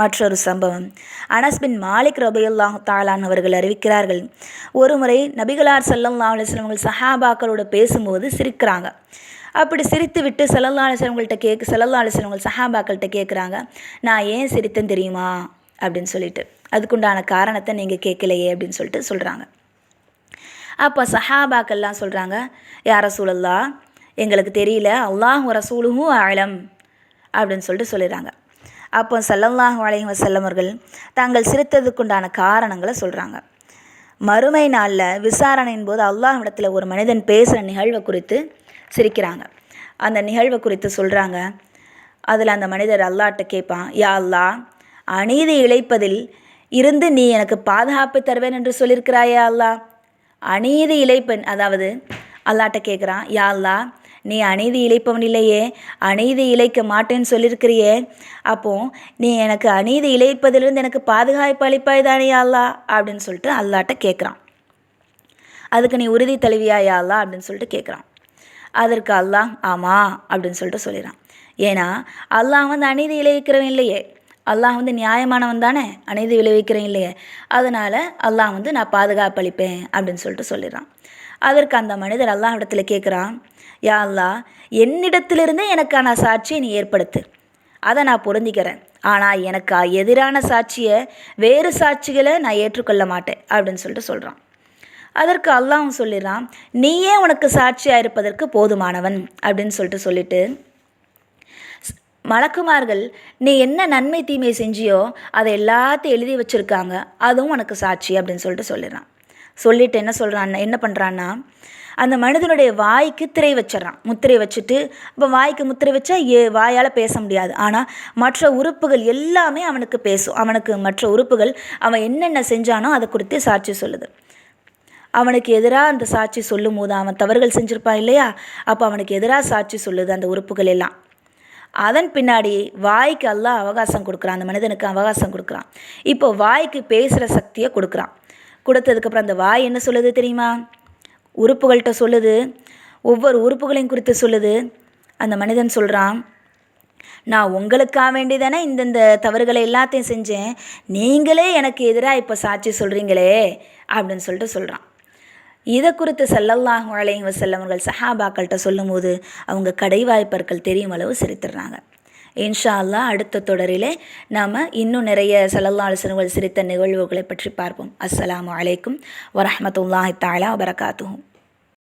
மற்றொரு சம்பவம். அனஸ் பின் மாலிக் ரபையுல்லாஹ் தாலான் அவர்கள் அறிவிக்கிறார்கள். ஒருமுறை நபிகளார் சல்லல்லா அலைஹி அவர்கள் சஹாபாக்களோட பேசும்போது சிரிக்கிறாங்க. அப்படி சிரித்து விட்டு ஸல்லல்லாஹு அலிஸ்லாம்கள்ட்ட வஸல்லம் அவங்கள்ட்ட கேட்க சஹாபாக்கள்கிட்ட கேட்குறாங்க நான் ஏன் சிரித்தேன் தெரியுமா? அப்படின்னு சொல்லிட்டு. அதுக்குண்டான காரணத்தை நீங்கள் கேட்கலையே அப்படின்னு சொல்லிட்டு சொல்கிறாங்க அப்போ சஹாபாக்கள்லாம் சொல்கிறாங்க யார சூழல்லா எங்களுக்கு தெரியல. அல்லாஹ் ரசூலுஹும் ஆழம் அப்படின்னு சொல்லிட்டு சொல்லிடுறாங்க. அப்போ ஸல்லல்லாஹு அலைஹி வஸல்லம் அவர்கள் தாங்கள் சிரித்ததுக்குண்டான காரணங்களை சொல்கிறாங்க மறுமை நாளில் விசாரணையின் போது அல்லாஹ்விடத்தில் ஒரு மனிதன் பேசுகிற நிகழ்வை குறித்து சிரிக்கிறாங்க. அந்த நிகழ்வை குறித்து சொல்கிறாங்க அதில் அந்த மனிதர் அல்லாஹ்ட்ட கேட்பான் யா அல்லா அநீதி இழைப்பதில் இருந்து நீ எனக்கு பாதுகாப்பு தருவேன் என்று சொல்லியிருக்கிறாயா அல்லா அநீதி இழைப்பன் அதாவது அல்லாட்ட கேட்குறான் யா அல்லா நீ அநீதி இழைப்பவன் இல்லையே அநீதி இழைக்க மாட்டேன்னு சொல்லியிருக்கிறியே. அப்போ நீ எனக்கு அநீதி இழைப்பதிலிருந்து எனக்கு பாதுகாப்பு அளிப்பாய் தானே அல்லா? அப்படின்னு சொல்லிட்டு அல்லாட்ட கேட்குறான். அதுக்கு நீ உறுதி தழுவியாயா அல்லா? அப்படின்னு சொல்லிட்டு கேட்குறான். அதற்கு அல்லாஹ் ஆமாம் அப்படின்னு சொல்லிட்டு சொல்லிடுறான். ஏன்னா அல்லாஹ் வந்து அநீதி இழைக்கிறவன் இல்லையே. அல்லாஹ் வந்து நியாயமானவன் தானே? அநீதி விளைவிக்கிறேன் இல்லையே. அதனால் அல்லாஹ் வந்து நான் பாதுகாப்பு அளிப்பேன் அப்படின்னு சொல்லிட்டு சொல்லிடுறான். அதற்கு அந்த மனிதர் அல்லாஹ் இடத்துல கேட்குறான் யா அல்லா என்னிடத்திலிருந்தே எனக்கான சாட்சியை நீ ஏற்படுத்து. அதை நான் பொருந்திக்கிறேன் ஆனால் எனக்கு எதிரான சாட்சியை வேறு சாட்சிகளை நான் ஏற்றுக்கொள்ள மாட்டேன். அப்படின்னு சொல்லிட்டு சொல்கிறான் அதற்கு அல்லாஹும் சொல்லிடுறான் நீயே உனக்கு சாட்சியாக இருப்பதற்கு போதுமானவன். அப்படின்னு சொல்லிட்டு சொல்லிட்டு மலக்குமார்கள் நீ என்ன நன்மை தீமை செஞ்சியோ அதை எல்லாத்தையும் எழுதி வச்சுருக்காங்க. அதுவும் உனக்கு சாட்சி அப்படின்னு சொல்லிட்டு சொல்லிடுறான். சொல்லிட்டு என்ன சொல்கிறான் என்ன பண்ணுறான்னா அந்த மனிதனுடைய வாய்க்கு திரை வச்சிடறான். முத்திரை வச்சுட்டு இப்போ வாய்க்கு முத்திரை வச்சா ஏ வாயால் பேச முடியாது. ஆனால் மற்ற உறுப்புகள் எல்லாமே அவனுக்கு பேசும். அவனுக்கு மற்ற உறுப்புகள் அவன் என்னென்ன செஞ்சானோ அதை குறித்து சாட்சி சொல்லுது. அவனுக்கு எதிராக அந்த சாட்சி சொல்லும் போது அவன் தவறுகள் செஞ்சுருப்பான் இல்லையா? அப்போ அவனுக்கு எதிராக சாட்சி சொல்லுது அந்த உறுப்புகள் எல்லாம். அதன் பின்னாடி வாய்க்கு எல்லாம் அவகாசம் கொடுக்குறான். அந்த மனிதனுக்கு அவகாசம் கொடுக்குறான். இப்போ வாய்க்கு பேசுகிற சக்தியை கொடுக்குறான். கொடுத்ததுக்கப்புறம் அந்த வாய் என்ன சொல்லுது தெரியுமா? உறுப்புகள்கிட்ட சொல்லுது. ஒவ்வொரு உறுப்புகளையும் குறித்து சொல்லுது. அந்த மனிதன் சொல்கிறான் நான் உங்களுக்காக வேண்டி தானே இந்தந்த தவறுகளை எல்லாத்தையும் செஞ்சேன். நீங்களே எனக்கு எதிராக இப்போ சாட்சி சொல்கிறீங்களே அப்படின்னு சொல்லிட்டு சொல்கிறான் இதை குறித்து சல்லல்லாஹு அலைஹி செல்லவர்கள் அவர்கள் சஹாபாக்கள்கிட்ட சொல்லும்போது அவங்க கடைவாய்ப்பற்கள் தெரியும் அளவு சிரித்துடுறாங்க. இன்ஷா அல்லாஹ் அடுத்த தொடரிலே நாம் இன்னும் நிறைய சல்லல்லா அலுவலங்கள் சிரித்த நிகழ்வுகளை பற்றி பார்ப்போம். அஸ்லாம் அலைக்கும் வரமத்துல்லாஹி தாலா வபரகாத்துஹூ.